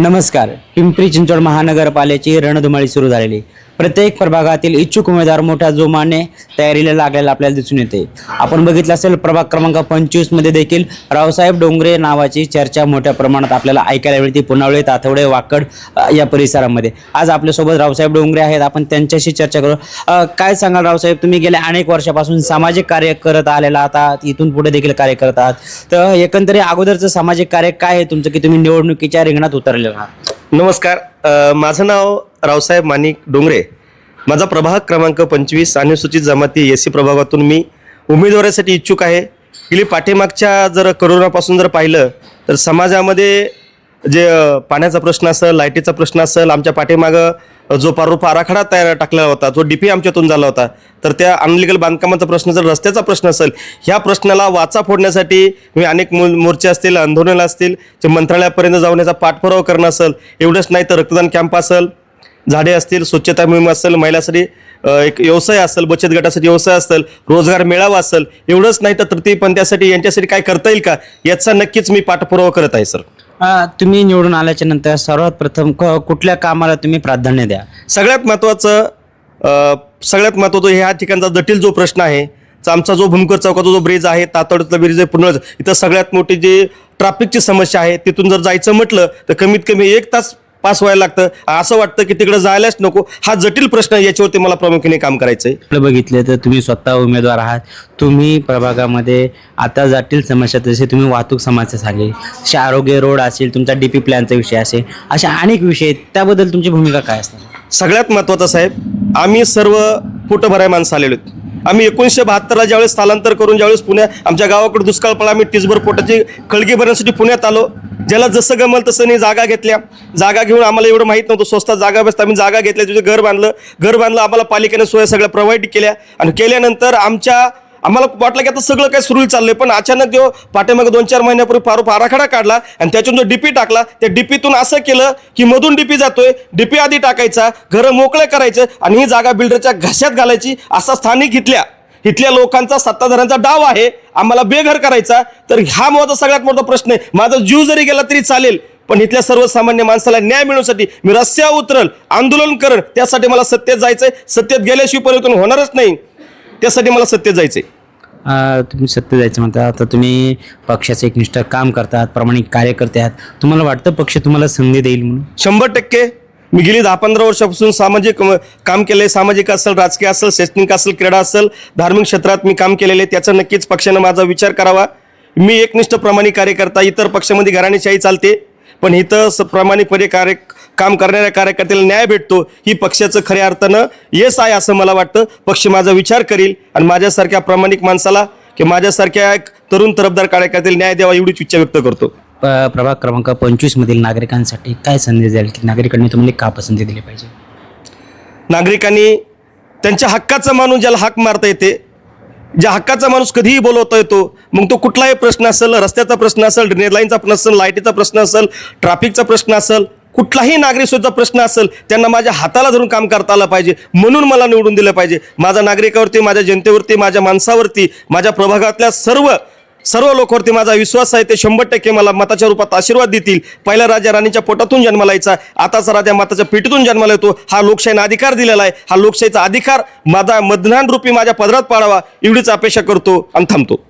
नमस्कार. पिंपरी चिंचवड महानगरपालिकेची रणधुमाळी सुरू झालेली. प्रत्येक प्रभागातील इच्छुक उमेदवार मोठ्या जोमाने तयारीला लागलेला आपल्याला दिसून येते. आपण बघितलं असेल प्रभाग क्रमांक पंचवीसमध्ये देखील रावसाहेब डोंगरे नावाची चर्चा मोठ्या प्रमाणात आपल्याला ऐकायला मिळते. पुनावळे तातवडे वाकड या परिसरामध्ये. आज आपल्यासोबत रावसाहेब डोंगरे आहेत. आपण त्यांच्याशी चर्चा करू. काय सांगाल रावसाहेब? तुम्ही गेल्या अनेक वर्षापासून सामाजिक कार्य करत आलेला आहात इथून पुढे देखील कार्य करत आहात. तर एकंदरीत अगोदरचं सामाजिक कार्य काय आहे तुमचं? की तुम्ही निवडणुकीच्या रिंगणात उतरलेलं आहात. नमस्कार. अ, माझं नाव रावसाहेब माणिक डोंगरे. माझा प्रभाग क्रमांक पंचवीस अनुसूचित जमाती एस सी प्रभागातून मी उमेदवारीसाठी इच्छुक आहे. गेली पाठीमागच्या जर करोनापासून जर पाहिलं तर समाजामध्ये जे पाण्याचा प्रश्न असेल लाईटीचा प्रश्न असेल आमच्या पाठीमागं जो पारूप आराखडा तयार टाकलेला होता जो डीपी आमच्यातून झाला होता. तर त्या अनलिगल बांधकामाचा प्रश्न जर रस्त्याचा प्रश्न असेल ह्या प्रश्नाला वाचा फोडण्यासाठी मी अनेक मोर्चे असतील आंदोलनं असतील जे मंत्रालयापर्यंत जाऊन याचा पाठपुरावा करणं असेल एवढंच नाही तर रक्तदान कॅम्प असेल झाडे असतील स्वच्छता मोहीम असेल महिलासाठी एक व्यवसाय असेल बचत गटासाठी व्यवसाय असेल रोजगार मेळावा असेल एवढंच नाही तर तृतीयपंथीसाठी यांच्यासाठी काय करता येईल का? याचा नक्कीच मी पाठपुरावा करत आहे सर. अ, तुम्ही निवडून आल्याच्यानंतर सर्वात प्रथम क- कुठल्या कामाला तुम्ही प्राधान्य द्या? सगळ्यात महत्त्वाचं अ, सगळ्यात महत्त्वाचं ह्या ठिकाणचा जटिल जो प्रश्न आहे तर आमचा जो भूमकर चौकाचा जो ब्रिज आहे तातडीतला ब्रिज आहे पूर्ण इथं सगळ्यात मोठी जी ट्रॅफिकची समस्या आहे तिथून जर जायचं म्हटलं तर कमीत कमी एक तास पास व्हायला लागतं. असं वाटतं की तिकडे जायलाच नको. हा जटिल प्रश्न आहे याच्यावरती मला प्रामुख्याने काम करायचं आहे आपलं बघितलं तर तुम्ही स्वतः उमेदवार आहात. तुम्ही प्रभागामध्ये आता जटिल समस्या जसे तुम्ही वाहतूक समस्या सांगेल. जसे आरोग्य रोड असेल तुमचा डीपी प्लॅनचा विषय असेल अशा अनेक विषय आहेत. त्याबद्दल तुमची भूमिका काय असणार? सगळ्यात महत्त्वाचं साहेब आम्ही सर्व पोटं भराय माणसं आलेलो आहेत. आम्ही एकोणीसशे बहात्तरला ज्यावेळेस स्थलांतर करून ज्यावेळेस पुण्या आमच्या गावाकडे दुष्काळ पडला आम्ही टिसभर पोटाची कळगी भरण्यासाठी पुण्यात आलो. ज्याला जसं गमल तसं नाही जागा घेतल्या. जागा घेऊन आम्हाला एवढं माहीत नव्हतं. स्वस्तात जागा बसता आम्ही जागा घेतल्या तिथे घर बांधलं. घर बांधलं आम्हाला पालिकेने सोया सगळ्या प्रोव्हाइड केल्या. आणि केल्यानंतर आमच्या आम्हाला वाटलं की आता सगळं काही सुरळीत चाललंय. पण अचानक जो पाठीमागे दोन चार महिन्यापूर्वी फारूक आराखडा काढला आणि त्याच्यातून जो डीपी टाकला त्या डीपीतून असं केलं की मधून डीपी जातोय. डीपी आधी टाकायचा घरं मोकळे करायचं आणि ही जागा बिल्डरच्या घशात घालायची असा स्थानिक घेतल्या. इथल्या लोकांचा सत्ताधाऱ्यांचा डाव आहे आम्हाला बेघर करायचा तर हा माझा सगळ्यात मोठा प्रश्न आहे. माझा जीव जरी गेला तरी चालेल पण इथल्या सर्वसामान्य माणसाला न्याय मिळवण्यासाठी मी रस्त्यावर उतरल आंदोलन करल त्यासाठी मला सत्तेत जायचंय. सत्तेत गेल्याशिवाय परिवर्तन होणारच नाही. त्यासाठी मला सत्तेत जायचंय. तुम्ही सत्य जायचं म्हणता. आता तुम्ही पक्षाचं एकनिष्ठ काम करतात प्रामाणिक कार्यकर्ते आहात तुम्हाला वाटतं पक्ष तुम्हाला संधी देईल म्हणून? शंभर टक्के. मी गेली दहा पंधरा वर्षापासून सामाजिक काम केलंय. सामाजिक असेल राजकीय असेल शैक्षणिक असेल क्रीडा असेल धार्मिक क्षेत्रात मी काम केलेलं आहे. त्याचा नक्कीच पक्षानं माझा विचार करावा. मी एकनिष्ठ प्रमाणिक कार्यकर्ता इतर पक्षामध्ये घराणेशाही चालते. पण इथं स- प्रामाणिकपणे कार्य काम करणाऱ्या कार्यकर्त्याला न्याय भेटतो ही पक्षाचं खऱ्या अर्थानं येस आहे असं मला वाटतं. पक्ष माझा विचार करील आणि माझ्यासारख्या प्रामाणिक माणसाला की माझ्यासारख्या एक तरुण तरफदार कार्यकर्त्याला न्याय द्यावा एवढीच इच्छा व्यक्त करतो. प्रभाग क्रमांक पंचवीसमधील नागरिकांसाठी काय संदेश द्याल की नागरिकांनी तुम्हाला का पसंती दिली पाहिजे? नागरिकांनी त्यांच्या हक्काचा माणूस ज्याला हाक मारता येते ज्या हक्काचा माणूस कधीही बोलवता येतो मग तो कुठलाही प्रश्न असेल रस्त्याचा प्रश्न असेल ड्रेनेज लाईनचा प्रश्न असेल लाईटीचा प्रश्न असेल ट्रॅफिकचा प्रश्न असेल कुठलाही नागरिक प्रश्न असेल त्यांना माझ्या हाताला धरून काम करता आलं पाहिजे म्हणून मला निवडून दिलं पाहिजे. माझ्या नागरिकावरती माझ्या जनतेवरती माझ्या माणसावरती माझ्या प्रभागातल्या सर्व सर्व लोकवरती माझा विश्वास आहे ते शंभर टक्के मला मताच्या रूपात आशीर्वाद देतील. पहिला राजा राणीच्या पोटातून जन्माला यायचा आताचा राजा माताच्या पेटीतून जन्माला येतो हा लोकशाहीने अधिकार दिलेला आहे. हा लोकशाहीचा अधिकार माझा मधनान रूपी माझ्या पदरात पाडावा एवढीच अपेक्षा करतो आणि थांबतो.